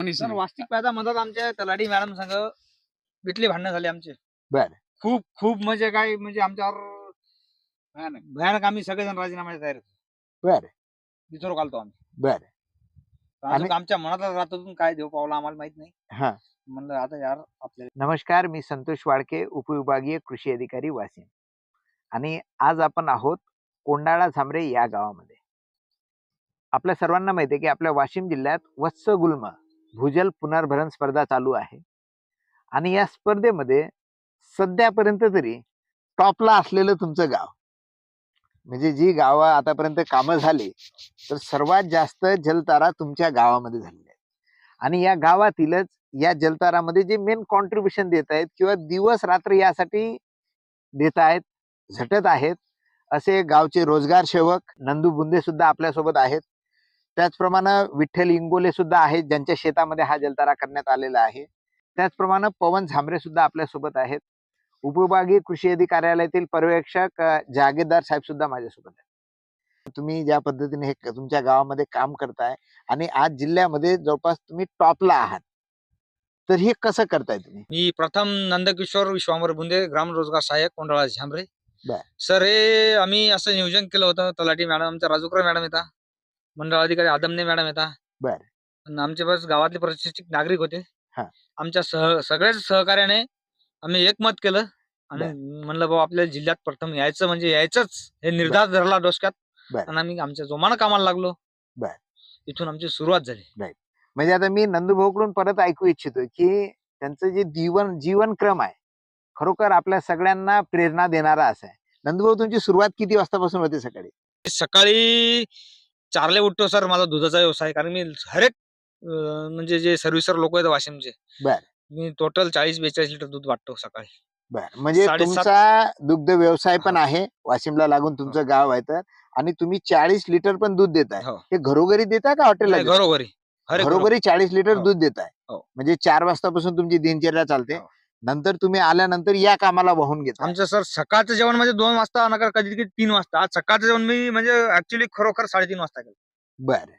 कोणीच नाही. वास्तविक पाहता म्हणतात आमच्या तलाठी मॅडम संघ बिटली भांडणं झाली आमचे. बरं. खूप खूप म्हणजे काय म्हणजे आमच्यावर भयानक. भयानक आम्ही सगळेजण राजीनाम्याच्या तयार होतो. बर. विचारू घालतो आम्ही. बर. आणि- आमच्या मनातला राहतो काय देऊ पावला आम्हाला माहीत नाही. हा. म्हणलं आता यार आपल्याला नमस्कार मी संतोष वाडके उपविभागीय कृषी अधिकारी वाशिम. आणि आज आपण आहोत कोंडाळा झांबरे या गावामध्ये. आपल्या सर्वांना माहिती आहे की आपल्या वाशिम जिल्ह्यात वत्स गुल्म भूजल पुनर्भरण स्पर्धा चालू आहे. आणि या स्पर्धेमध्ये सध्यापर्यंत तरी टॉपला असलेलं तुमचं गाव. म्हणजे जी गावं आतापर्यंत कामं झाली तर सर्वात जास्त जलतारा तुमच्या गावामध्ये झालेली आहे आणि या गावातीलच या जलतारामध्ये जे मेन कॉन्ट्रीब्युशन देत आहेत किंवा दिवस रात्र यासाठी देत आहेत झटत आहेत असे गावचे रोजगार सेवक नंदू बुंदे सुद्धा आपल्यासोबत आहेत. त्याचप्रमाणे विठ्ठल इंगोले सुद्धा आहेत ज्यांच्या शेतामध्ये हा जलतारा करण्यात आलेला आहे. त्याचप्रमाणे पवन झांबरे सुद्धा आपल्यासोबत आहेत. उपविभागीय कृषी अधिकार्यालयातील पर्यवेक्षक अ, जागीरदार साहेब सुद्धा माझ्यासोबत आहेत. तुम्ही ज्या पद्धतीने हे तुमच्या गावामध्ये काम करताय आणि आज जिल्ह्यामध्ये जवळपास तुम्ही टॉपला आहात. तर हे कसं करताय तुम्ही? मी प्रथम नंदकिशोर विश्वांबर बुंदे ग्राम रोजगार सहाय्यक कोंडाळा झांबरे. बर. सर हे आम्ही असं नियोजन केलं होतं तलाठी मॅडम आमच्या राजूकर मॅडम येता. मंडळ अधिकारी आदमने मॅडम येता. बर. आणि आमचे बस गावातले प्रतिष्ठित नागरिक होते. हा. आमच्या सह सगळ्याच सहकार्याने आम्ही एकमत केलं. आणि म्हणलं बाबा आपल्या जिल्ह्यात प्रथम यायचं म्हणजे यायचंच. हे निर्धार धरला डोसक्यात. बर. आणि आम्ही आमच्या जोमानं कामाला लागलो. बर. इथून आमची सुरुवात झाली. म्हणजे आता मी नंदुभाऊकडून परत ऐकू इच्छितो की त्यांचं जे जीवन जीवनक्रम आहे खरोखर आपल्या सगळ्यांना प्रेरणा देणारा असा आहे. नंदुभाऊ तुमची सुरुवात किती वाजतापासून होते सकाळी? सकाळी चारले उठतो सर माझा दुधाचा व्यवसाय कारण मी हरेक म्हणजे जे सर्व्हिसर लोक आहेत वाशिमचे बर. मी टोटल चाळीस बेचाळीस लिटर दूध वाटतो सकाळी बर म्हणजे साडेसात- तुमचा दुग्ध व्यवसाय पण हो. आहे वाशिमला लागून तुमचं गाव आहे तर आणि तुम्ही चाळीस लिटर पण दूध देताय हो. हे घरोघरी देताय का हॉटेलला देताय? घरोघरी हरेक घरोघरी चाळीस लिटर हो. दूध देताय हो. म्हणजे चार वाजतापासून तुमची दिनचर्या चालते हो. नंतर तुम्ही आल्यानंतर या कामाला वाहून घेता आमचं सर सकाळचं जेवण म्हणजे दोन वाजता नका कधी कधी तीन वाजता. आज सकाळचं जेवण मी म्हणजे ऍक्च्युली खरोखर साडेतीन वाजता केलं. बर.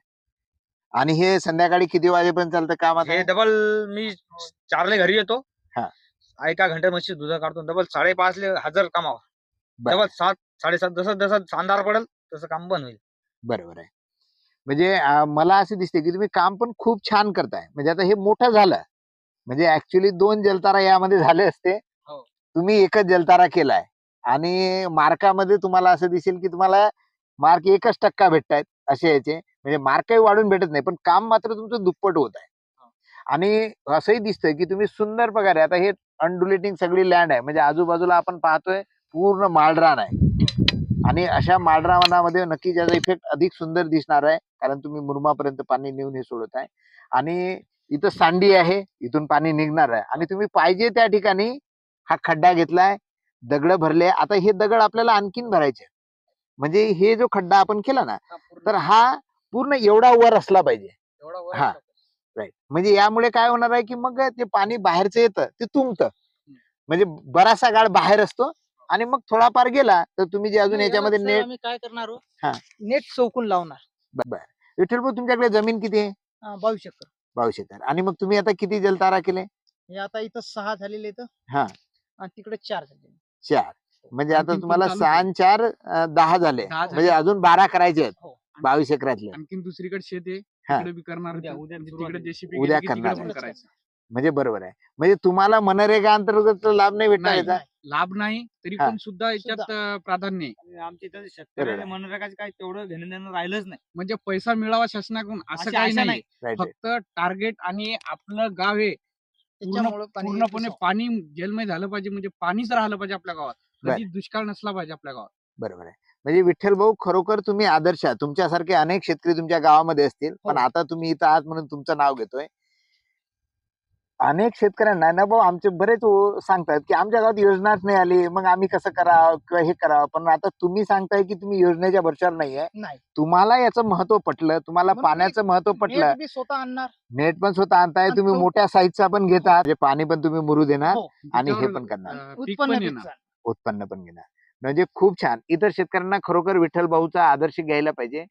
आणि हे संध्याकाळी किती वाजेपर्यंत चालतं काम आता? हे डबल मी चारले घरी येतो. हा. एका घंट्या म्हशी दूध काढतो. डबल साडेपाचले हजर कामावर. बर. डबल सात साडेसात जसं जसं अंधार पडेल तसं काम बंद होईल. बरोबर आहे. म्हणजे अं, मला असे दिसते की तुम्ही काम पण खूप छान करताय. म्हणजे आता हे मोठं झालं. म्हणजे ऍक्च्युली दोन जलतारा यामध्ये झाले असते. हो. तुम्ही एकच जलतारा केलाय. आणि मार्कामध्ये तुम्हाला असं दिसेल की तुम्हाला मार्क एकच टक्का भेटतायत असे याचे. म्हणजे मार्कही वाढून भेटत नाही पण काम मात्र तुमचं दुप्पट होत आहे. आणि असंही दिसतंय की तुम्ही सुंदर पगार आता हे अनडुलेटिंग सगळी लँड आहे. म्हणजे आजूबाजूला आपण पाहतोय पूर्ण माळरान आहे. आणि अशा माळरानामध्ये नक्की त्याचा इफेक्ट अधिक सुंदर दिसणार आहे कारण तुम्ही मुरमापर्यंत पाणी नेऊन हे सोडत आहे. आणि इथं सांडी आहे इथून पाणी निघणार आहे. आणि तुम्ही पाहिजे त्या ठिकाणी हा खड्डा घेतलाय दगड भरले. आता हे दगड आपल्याला आणखीन भरायचे म्हणजे हे जो खड्डा आपण केला ना तर हा पूर्ण एवढा वर असला पाहिजे. हा. राईट म्हणजे यामुळे काय होणार आहे की मग ते पाणी बाहेरचं येतं ते तुंबतं. म्हणजे बराचसा गाळ बाहेर असतो आणि मग थोडाफार गेला तर तुम्ही जे अजून याच्यामध्ये नेट आम्ही काय करणार हा. नेट चौकून लावणार विठ्ठल भाऊ तुमच्याकडे जमीन किती आहे हा, बावीस एकर बावीस एकर आणि मग तुम्ही आता किती जलतारा केले हे आता इथं सहा झालेले इथं हा. आणि तिकडे चार झालेले चार म्हणजे आता आणखीन पण तुम्हाला चालू सहा आणि चार अं, दहा झाले दहा झाले. म्हणजे अजून बारा करायचे आहेत हो. बावीस एकरातले आणखीन दुसरीकडे शेत आहे हा. तिकडे बी करणार उद्या- होते. उद्या म्हणजे सुरुवात आहे. उद्या करणार आहे. करायचं म्हणजे बरोबर आहे. म्हणजे तुम्हाला मनरेगा अंतर्गत लाभ नाही भेटणार नाही. याचा? लाभ नाही तरी हा. पण सुद्धा याच्यात अं, प्राधान्य आहे. आणि आमच्या इथं शेतकऱ्याला बरोबर. मनरेगाचं काही तेवढं घेणं देणं राहिलंच नाही. म्हणजे पैसा मिळावा शासनाकडून असं अशी काही आशा नाही. फक्त टार्गेट आणि आपलं गाव हे त्याच्यामुळं पाणी पूर्णपणे. पाणी जलमय झालं पाहिजे म्हणजे पाणीच राहिलं पाहिजे आपल्या गावात. कधी दुष्काळ नसला पाहिजे आपल्या गावात. बरोबर आहे. म्हणजे विठ्ठल भाऊ खरोखर तुम्ही आदर्श आहात. तुमच्यासारखे अनेक शेतकरी तुमच्या गावामध्ये असतील. पण हो. आता तुम्ही इथं आहात म्हणून तुमचं नाव घेतोय. अनेक शेतकऱ्यांना ना भाऊ आमचे बरेच सांगतात की आमच्या गावात योजनाच नाही आली मग आम्ही कसं करावं किंवा हे करावं? पण आता तुम्ही सांगताय की तुम्ही योजनेच्या भरशावर नाहीये. नाही. तुम्हाला याचं महत्त्व पटलं तुम्हाला पाण्याचं महत्त्व पटलं. स्वतः आणणार. नेट पण स्वतः आणताय आणि तुम्ही तो- मोठ्या साईजचा पण घेता म्हणजे पाणी पण तुम्ही मुरू देणार हो. आणि हे पण करणार. उत्पन्न चांगलं. उत्पन्न पण घेणार. म्हणजे खूप छान. इतर शेतकऱ्यांना खरोखर विठ्ठल भाऊचा आदर्श घ्यायला पाहिजे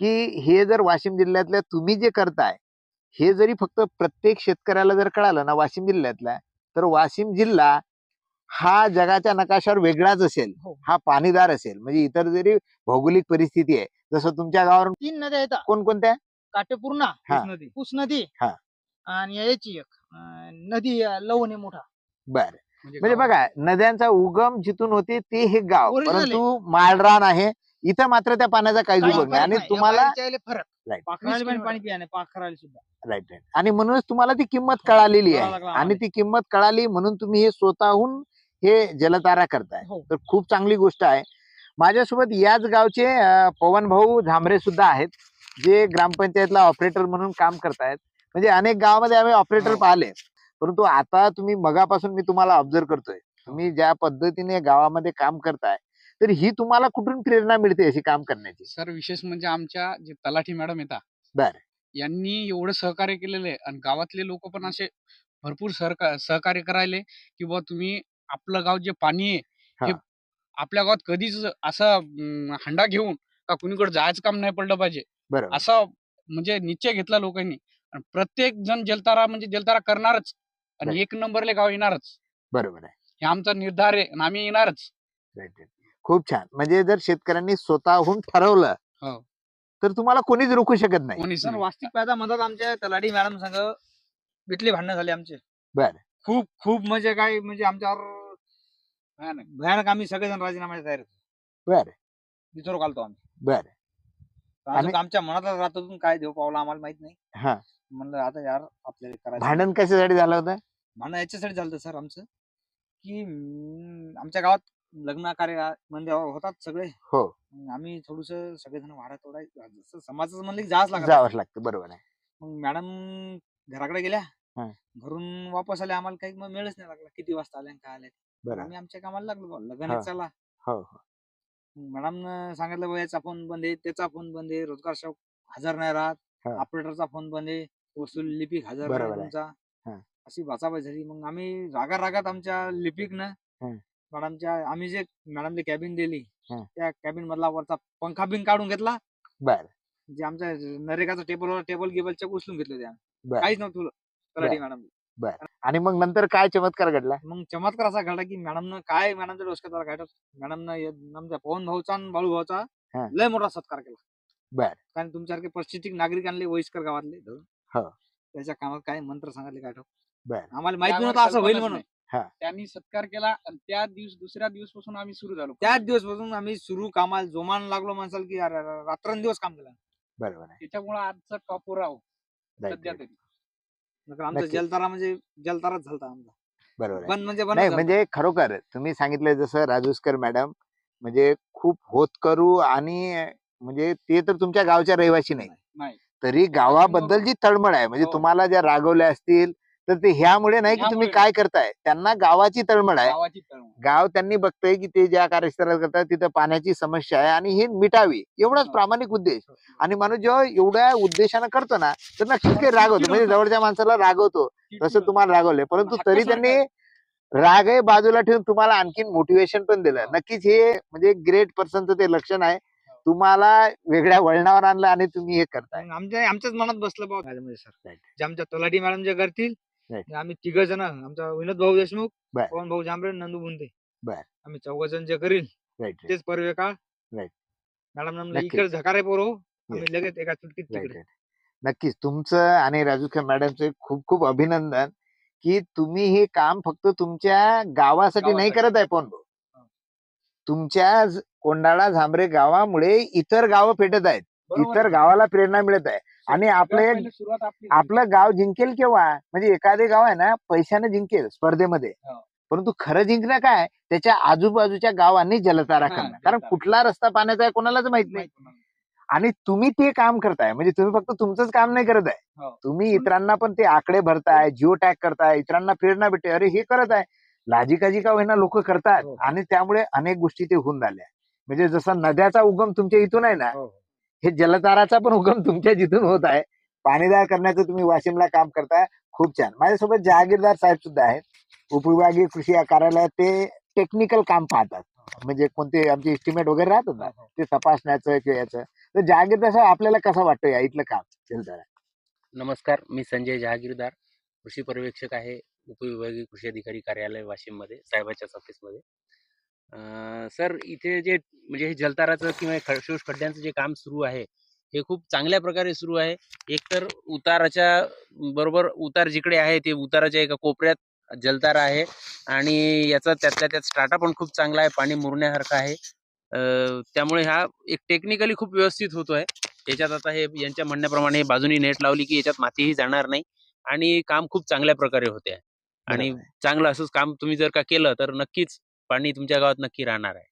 की हे जर वाशिम जिल्ह्यातल्या तुम्ही जे करताय हे जरी फक्त प्रत्येक शेतकऱ्याला जर कळालं ना वाशिम जिल्ह्यातला तर वाशिम जिल्हा हा जगाच्या नकाशावर वेगळाच असेल हो. हा पाणीदार असेल म्हणजे इतर जरी भौगोलिक परिस्थिती आहे जसं तुमच्या गावावर तीन नद्या आहेत कोणकोणत्या काटेपूर्णा. पुस नदी. आणि याची एक नदी लवण मोठा बर म्हणजे गावात- बघा नद्यांचा उगम जिथून होते ते हे गाव. परंतु माळरान आहे इथं मात्र त्या पाण्याचा काहीच काही उपयोग नाही. आणि तुम्हाला बाहेरच्या याले फरक पाखराला पण किलोमीटर. पाणी पियाने पाखराला सुद्धा. राईट राईट आणि म्हणूनच तुम्हाला ती किंमत कळालेली आहे. आणि. ती किंमत कळाली म्हणून तुम्ही हे स्वतःहून हे जलतारा करताय. हो. तर खूप चांगली गोष्ट आहे. माझ्यासोबत याच गावचे अं, पवन भाऊ झांबरे सुद्धा आहेत जे ग्रामपंचायतला ऑपरेटर म्हणून काम करतायत. म्हणजे अनेक गावामध्ये आम्ही ऑपरेटर हो. पाहिले. परंतु आता तुम्ही मगापासून मी तुम्हाला ऑब्झर्व करतोय. तुम्ही ज्या पद्धतीने गावामध्ये काम करताय तर ही तुम्हाला कुठून प्रेरणा मिळते अशी काम करण्याची? सर विशेष म्हणजे आमच्या जे तलाठी मॅडम येतात बर. यांनी एवढं सहकार्य केलेलं आहे आणि गावातले लोक पण असे भरपूर सहका- सहकार्य करायले की बुवा तुम्ही आपलं गाव जे पाणी आहे हे हा. आपल्या गावात कधीच असं अं, हंडा घेऊन का कुणीकडे जायचं काम नाही पडलं पाहिजे. बरोबर. असं म्हणजे निश्चय घेतला लोकांनी. आणि प्रत्येक जण जलतारा म्हणजे जलतारा करणारच आणि. एक नंबरले गाव येणारच. बरोबर आहे. हे आमचा निर्धार आहे आणि आम्ही येणारच. खूप छान. म्हणजे जर शेतकऱ्यांनी स्वतःहून ठरवलं हो. तर तुम्हाला कोणीच रोखू शकत नाही. कोणीच सर नाही. वास्तविक फायदा म्हणतात आमच्या तलाठी मॅडम संग भेटले भांडणं झाले आमचे. बर. खूप खूप म्हणजे काय म्हणजे आमच्यावर भयानक. भयानक आम्ही सगळेजण राजीनाम्याच्या तयार होतो. बर. विचारू घालतो आम्ही. बर. आणि- आमच्या मनातला राहतो काय देऊ पावला आम्हाला माहीत नाही. हा. म्हणलं आता यार आपल्याला करायचं भांडण कशासाठी झालं होतं? भांडण याच्यासाठी झालं सर आमचं की अं, आमच्या गावात लग्न कार्य म्हणजे होतात सगळे हो आम्ही थोडस सगळेजण वाडा तोडा जसं समाजाचं म्हणलं की जावंच लागत जावंच लागतं बरोबर आहे मग मॅडम घराकडे गेल्या हा. घरून वापस आले आम्हाला काही मग मेळच नाही लागला किती वाजता आल्या आणि काय आल्या आम्ही आमच्या कामाला लागलो बुवा. लग्न हा. आहे, चला हो हो मॅडम सांगितलं बुवा याचा फोन बंद आहे त्याचा फोन बंद आहे रोजगार सेवक हजर नाही राहत हा. ऑपरेटरचा फोन बंद आहे वसूल लिपिक हजर नाही बरोबर आहे. तुमचा हा. अशी बाचाबाच झाली मग आम्ही रागा रागात आमच्या लिपिकनं हम्म. मॅडमच्या आम्ही जे मॅडमने कॅबिन दिली. त्या कॅबिन मधला वरचा पंखा बिन काढून घेतला बर जे आमच्या नरेगाचा टेबल टेबल गिबल चेक उचलून घेतले आम्ही. बर. काहीच नव्हतं तलाठी मॅडम आणि मग नंतर काय चमत्कार घडला मग चमत्कार असा घडला की मॅडमनं काय मॅडमच्या डोसक्यात आला काय मॅडमनं हे- आमच्या पवन भाऊचा आणि बाळू भाऊचा. लय मोठा सत्कार केला बर. कारण तुमच्यासारखे परिस्थिती नागरिक आणले वयस्कर गावातले धरून. हो. त्याच्या कामात काय मंत्र सांगितले काय ठाऊक. बर. आम्हाला माहिती नव्हतं असं होईल म्हणून. हा. त्यांनी सत्कार केला आणि त्या दिवस दुसऱ्या दिवसपासून आम्ही सुरू झालो त्याच दिवसपासून आम्ही सुरू कामाला जोमान लागलो म्हणसाल की अरे अरे, रात्रंदिवस काम केलं बरोबर आहे त्याच्यामुळे आजचं टॉपवर आहो Right, सध्या right. तरी आमचा नक्की. जलतारा म्हणजे जलताराच झालता आमचा बरोबर आहे म्हणजे नाही म्हणजे खरोखर तुम्ही सांगितलं जसं राजूस्कर मॅडम म्हणजे खूप होतकरू आणि म्हणजे ते तर तुमच्या गावच्या रहिवासी नाही नाही तरी गावाबद्दल जी तळमळ आहे म्हणजे हो. तुम्हाला ज्या रागवल्या असतील तर ते ह्यामुळे नाही की तुम्ही काय करताय? त्यांना गावाची तळमळ आहे. गावाची तळमळ. गाव त्यांनी बघतंय की ते ज्या कार्यस्थळात करतात तिथं पाण्याची समस्या आहे आणि ही मिटावी. एवढाच हो. प्रामाणिक उद्देश. आणि माणूस जेव्हा एवढ्या उद्देशानं करतो ना तर नक्कीच ते रागवतो म्हणजे जवळच्या माणसाला रागवतो तसं तुम्हाला रागवले परंतु तरी. त्यांनी रागही बाजूला ठेवून तुम्हाला आणखीन मोटिवेशन पण दिलं. हो. नक्कीच हे म्हणजे ग्रेट पर्सनचं ते लक्षण आहे. तुम्हाला वेगळ्या वळणावर आणलं आणि तुम्ही हे करताय. आमच्या आमच्याच मनात बसलं बाबा म्हणजे सर Right. जे आमच्या तलाठी मॅडम जे करतील आम्ही तिघ जण आमचा विनोद भाऊ देशमुख बर. पवन भाऊ जांभरे नंदू बुंदे बर. आम्ही चौघ जण जे करील राईट तेच परवे का Right. मॅडम नक्की. इकडे झकारे पोर हो. आम्ही लगेच एका चुटकीत राईट तिकडे. राईट. नक्कीच. तुमचं आणि राजूखा मॅडमचं खूप खूप अभिनंदन की तुम्ही हे काम फक्त तुमच्या गावासाठी नाही गावासाठी. करत आहे पण तुमच्या ज- कोंडाळा झांबरे गावामुळे इतर गावं पेटत आहेत. इतर. गावाला प्रेरणा मिळत आहे. आणि आपले आपली गाव जिंकेल केव्हा? म्हणजे एखादे गाव आहे ना पैशाने जिंकेल स्पर्धेमध्ये. हो. परंतु खरं जिंकणं काय त्याच्या आजूबाजूच्या गावांनी जलतारा हा, करणं कारण. कुठला रस्ता पाण्याचा आहे कोणालाच माहीत नाही. आणि तुम्ही ते काम करताय. म्हणजे तुम्ही फक्त तुमचंच काम नाही करत आहे. हो. तुम्ही इतरांना पण ते आकडे भरताय जिओ टॅग करताय इतरांना प्रेरणा भेटते. अरे हे करत आहे. लाजिकाजी का होईना लोक करतात. हो. आणि त्यामुळे अनेक गोष्टी ते होऊन झाल्या. म्हणजे जसा नद्याचा उगम तुमच्या इथून आहे ना हे जलताराचा पण हुकम तुमच्या जिथून होत आहे. पाणीदार करण्याचं तुम्ही वाशिमला काम करताय. खूप छान. माझ्यासोबत जहागीरदार साहेब सुद्धा आहेत. उपविभागीय कृषी या कार्यालयात ते टेक्निकल काम पाहतात. म्हणजे कोणते आमचे एस्टिमेट वगैरे राहतात ना ते तपासण्याचं किंवा याचं. तर जहागीरदार साहेब आपल्याला कसं वाटतं या इथलं काम? जलतारा नमस्कार मी संजय जहागीरदार कृषी पर्यवेक्षक आहे उपविभागीय कृषी अधिकारी कार्यालय वाशिममध्ये साहेबाच्याच ऑफिसमध्ये सर इथे जे म्हणजे हे जलताराचं किंवा खडशोष खड्ड्यांचं जे काम सुरू आहे हे खूप चांगल्या प्रकारे सुरू आहे. एकतर उताराच्या बरोबर उतार जिकडे आहे ते उताराच्या एका कोपऱ्यात जलतारा आहे आणि याचा त्यातल्या त्यात स्टार्टा पण खूप चांगला आहे पाणी मुरण्यासारखं आहे. त्यामुळे हा एक टेक्निकली खूप व्यवस्थित होतोय. याच्यात आता हे यांच्या म्हणण्याप्रमाणे बाजूनी नेट लावली की याच्यात मातीही जाणार नाही आणि काम खूप चांगल्या प्रकारे होते. आणि आहे. चांगलं असंच काम तुम्ही जर का केलं तर नक्कीच पाणी तुमच्या गावात नक्की राहणार आहे.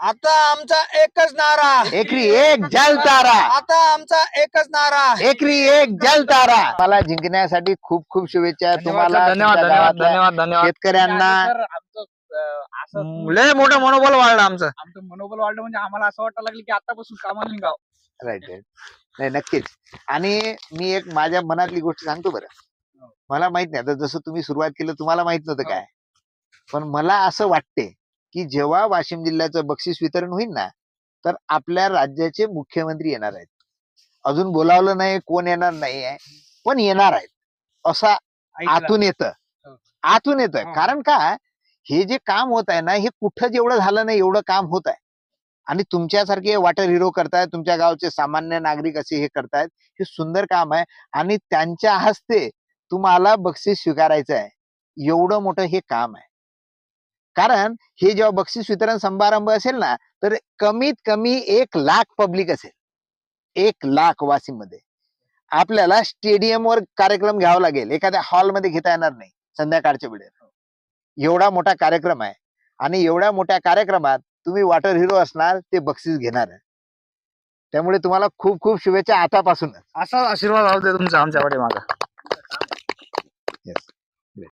आता आमचा एकच नारा एकरी एक जलतारा आता आमचा एकच नारा एकरी एक जलतारा मला जिंकण्यासाठी खूप खूप शुभेच्छा. तुम्हाला धन्यवाद तुमच्या धन्यवाद गावातल्या धन्यवाद धन्यवाद. शेतकऱ्यांना सर आमचं अं, असं लय मोठं मनोबल वाढलं आमचं. आमचं मनोबल वाढलं म्हणजे आम्हाला असं वाटायला लागलं की आतापासून कामाला निघाव राईट राईट नाही नक्कीच. आणि मी एक माझ्या मनातली गोष्ट सांगतो बरं. हो. मला माहीत नाही. आता जसं तुम्ही सुरुवात केलं तुम्हाला माहीत नव्हतं हो. काय. पण मला असं वाटते की जेव्हा वाशिम जिल्ह्याचं बक्षीस वितरण होईल ना तर आपल्या राज्याचे मुख्यमंत्री येणार आहेत. अजून बोलावलं नाही कोण येणार नाही आहे पण येणार आहेत. असा आतून येतं. हो. आतून येतं. हो. कारण का हे जे काम होत आहे ना हे कुठं जेवढं झालं नाही एवढं काम होत आहे. आणि तुमच्यासारखे वॉटर हिरो करतायत तुमच्या गावचे सामान्य नागरिक असे हे करतायत हे सुंदर काम आहे. आणि त्यांच्या हस्ते तुम्हाला बक्षीस स्वीकारायचं आहे. एवढं मोठं हे काम आहे. कारण हे जेव्हा बक्षीस वितरण समारंभ असेल ना तर कमीत कमी एक लाख पब्लिक असेल. एक लाख वाशीमध्ये आपल्याला स्टेडियमवर कार्यक्रम घ्यावा लागेल. एखाद्या हॉलमध्ये घेता येणार नाही संध्याकाळच्या वेळेला एवढा मोठा कार्यक्रम आहे आणि एवढ्या मोठ्या कार्यक्रमात तुम्ही वॉटर हिरो असणार ते बक्षीस घेणार. आहे त्यामुळे तुम्हाला खूप खूप शुभेच्छा आतापासूनच. असा आशीर्वाद राहू दे तुमचा आमच्याकडे माझा.